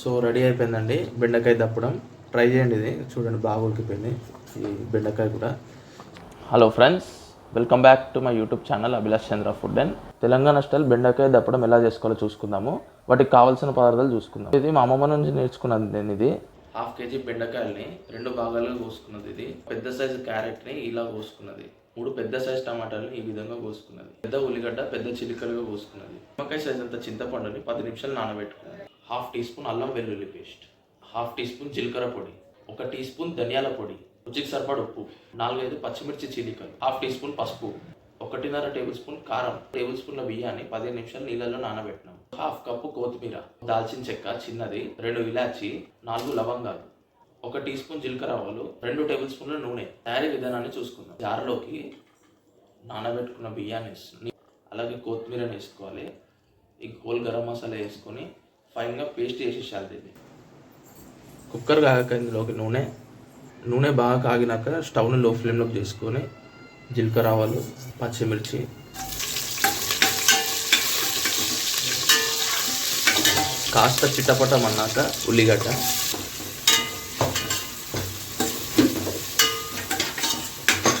So ready అయిపోయిందండి. బెండకాయ దప్పడం. Try చేయండి ఇది. చూడండి బాగా ఉడికిపోయింది ఈ బెండకాయ కూడా. Hello friends welcome back to my YouTube channel Abhilash Chandra food and Telangana style బెండకాయ దప్పడం ఎలా చేసుకోవాలో చూసుకుందాము. వాటికి కావాల్సిన పదార్థాలు చూసుకుందాం ఇది మా అమ్మమ్మ నుంచి నేర్చుకున్నది నేను ఇది. హాఫ్ కేజీ బెండకాయల్ని రెండు భాగాలుగా కోసుకున్నది ఇది. పెద్ద సైజు క్యారెట్ని ఇలా కోసుకున్నది. మూడు పెద్ద సైజు టమాటాలని ఈ విధంగా కోసుకున్నది. పెద్ద ఉల్లిగడ్డ పెద్ద చిలికలుగా కోసుకున్నది. నిమ్మకాయ సైజ్ అంత చింతపండుని పది నిమిషాలు నానబెట్టుకున్నది హాఫ్ టీ స్పూన్ అల్లం వెల్లుల్లి పేస్ట్ హాఫ్ టీ స్పూన్ జీలకర్ర పొడి ఒక టీ స్పూన్ ధనియాల పొడి రుచికి సరిపడ ఉప్పు నాలుగైదు పచ్చిమిర్చి చీలికలు హాఫ్ టీ స్పూన్ పసుపు ఒకటిన్నర టేబుల్ స్పూన్ కారం టేబుల్ స్పూన్ల బియ్యాన్ని పదిహేను నిమిషాలు నీళ్ళలో నానబెట్టినాం. హాఫ్ కప్పు కొత్తిమీర దాల్చిన చెక్క చిన్నది రెండు ఇలాచి నాలుగు లవంగాలు ఒక టీ స్పూన్ జీలకర్ర ఆవాలు రెండు టేబుల్ స్పూన్ల నూనె. తయారీ విధానాన్ని చూసుకుందాం. జారలోకి నానబెట్టుకున్న బియ్యాన్ని వేసుకుని అలాగే కొత్తిమీరని వేసుకోవాలి. ఈ గోల్ గరం మసాలా వేసుకొని ఫైన్గా పేస్ట్ చేసేసాలి దీన్ని. కుక్కర్ కాగాక ఇందులోకి నూనె నూనె బాగా కాగినాక స్టవ్ని లో ఫ్లేమ్లోకి చేసుకొని జీలకర్ర ఆవాలు పచ్చిమిర్చి కాస్త చిట్టపటం అన్నాక ఉల్లిగడ్డ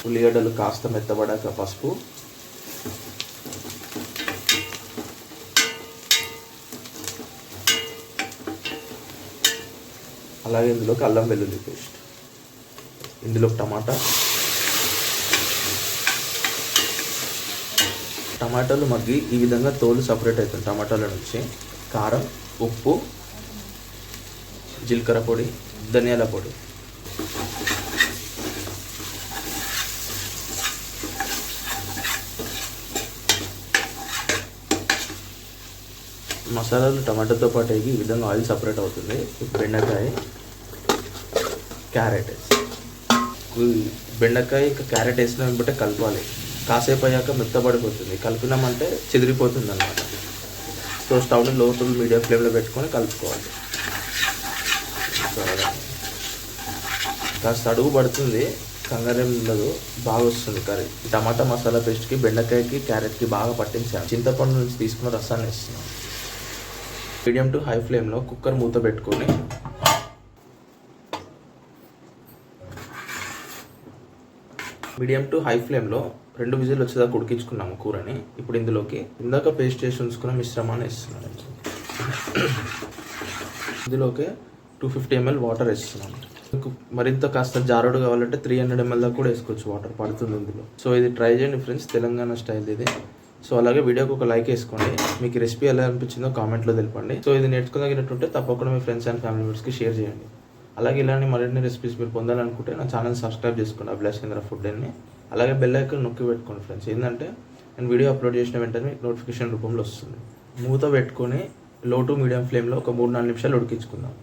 ఉల్లిగడ్డలు కాస్త మెత్తబడాక పసుపు అలాగే ఇందులోకి అల్లం వెల్లుల్లి పేస్ట్. ఇందులో టమాటా. టమాటాలు మగ్గి ఈ విధంగా తోలు సపరేట్ అవుతుంది టమాటాల నుంచి. కారం ఉప్పు జీలకర్ర పొడి ధనియాల పొడి. మసాలాలు టమాటాతో పాటు వేగి ఈ విధంగా ఆయిల్ సపరేట్ అవుతుంది. బెండకాయ క్యారెట్ బెండకాయ క్యారెట్ వేసిన వెంబటే కలపాలి. కాసేపు అయ్యాక మెత్తబడిపోతుంది. కలిపినామంటే చెదిరిపోతుంది అనమాట సో స్టవ్ని లో టు మీడియం ఫ్లేమ్లో పెట్టుకొని కలుపుకోవాలి. కాస్త అడుగు పడుతుంది. కంగారేం ఉండదు. బాగా వస్తుంది కర్రీ. టమాటా మసాలా పేస్ట్కి బెండకాయకి క్యారెట్కి బాగా పట్టించాను చింతపండు నుంచి తీసుకున్న రసాన్ని వేస్తున్నాం. మీడియం టు హై ఫ్లేమ్లో కుక్కర్ మూత పెట్టుకొని మీడియం టు హై ఫ్లేమ్లో రెండు విజిల్ వచ్చేదాకా ఉడికించుకున్నాము కూరని. ఇప్పుడు ఇందులోకి ఇందాక పేస్ట్ చేసి ఉంచుకున్న మిశ్రమాన్ని ఇస్తున్నాను ఇందులోకి టూ ఫిఫ్టీ ఎంఎల్ వాటర్ వేస్తున్నాను. మీకు మరింత కాస్త జారుడు కావాలంటే త్రీ హండ్రెడ్ ఎంఎల్ దాకా కూడా వేసుకోవచ్చు వాటర్ పడుతుంది ఇందులో. సో ఇది ట్రై చేయండి ఫ్రెండ్స్ తెలంగాణ స్టైల్ ఇది. సో అలాగే వీడియోకి ఒక లైక్ వేసుకోండి. మీకు రెసిపీ ఎలా అనిపించిందో కామెంట్లో తెలపండి. సో ఇది నేర్చుకోదగినట్టుంటే తప్పకుండా మీ ఫ్రెండ్స్ అండ్ ఫ్యామిలీ మెంబర్స్కి షేర్ చేయండి. అలాగే ఇలాంటి మరిన్ని రెసిపీస్ మీరు పొందాలనుకుంటే నా ఛానల్ సబ్స్క్రైబ్ చేసుకోండి అభిలాష్ చంద్ర ఫుడ్ అని. అలాగే బెల్ ఐకన్ నొక్కి పెట్టుకోండి ఫ్రెండ్స్ ఏంటంటే నేను వీడియో అప్లోడ్ చేసిన వెంటనే మీకు నోటిఫికేషన్ రూపంలో వస్తుంది. మూత పెట్టుకొని లో టు మీడియం ఫ్లేమ్లో ఒక మూడు నాలుగు నిమిషాలు ఉడికించుకుందాం.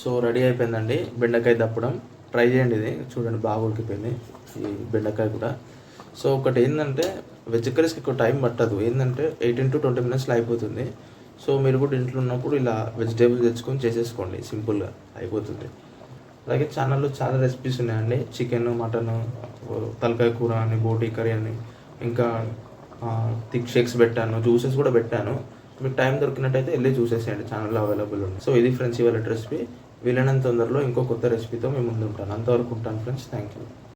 సో రెడీ అయిపోయిందండి. బెండకాయ దప్పడం. ట్రై చేయండి ఇది. చూడండి బాగా ఉడికిపోయింది ఈ బెండకాయ కూడా. సో ఒకటి ఏంటంటే వెజ్ కర్రీస్కి ఎక్కువ టైం పట్టదు. ఏంటంటే ఎయిటీన్ టు ట్వంటీ మినిట్స్లో అయిపోతుంది. సో మీరు కూడా ఇంట్లో ఉన్నప్పుడు ఇలా వెజిటేబుల్ తెచ్చుకొని చేసేసుకోండి. సింపుల్గా అయిపోతుంది. అలాగే ఛానల్లో చాలా రెసిపీస్ ఉన్నాయండి. చికెన్ మటన్ తలకాయ కూర అని బోటీ కర్రీ అని ఇంకా థిక్ షేక్స్ పెట్టాను జ్యూసెస్ కూడా పెట్టాను. మీకు టైం దొరికినట్టయితే వెళ్ళి చూసేసేయండి ఛానల్లో అవైలబుల్ ఉంది. సో ఇది ఫ్రెండ్స్ ఇవాళ రెసిపీ. వీలైనంత తొందరలో ఇంకో కొత్త రెసిపీతో మేము ముందుంటాను. అంతవరకు ఉంటాను ఫ్రెండ్స్ థ్యాంక్ యూ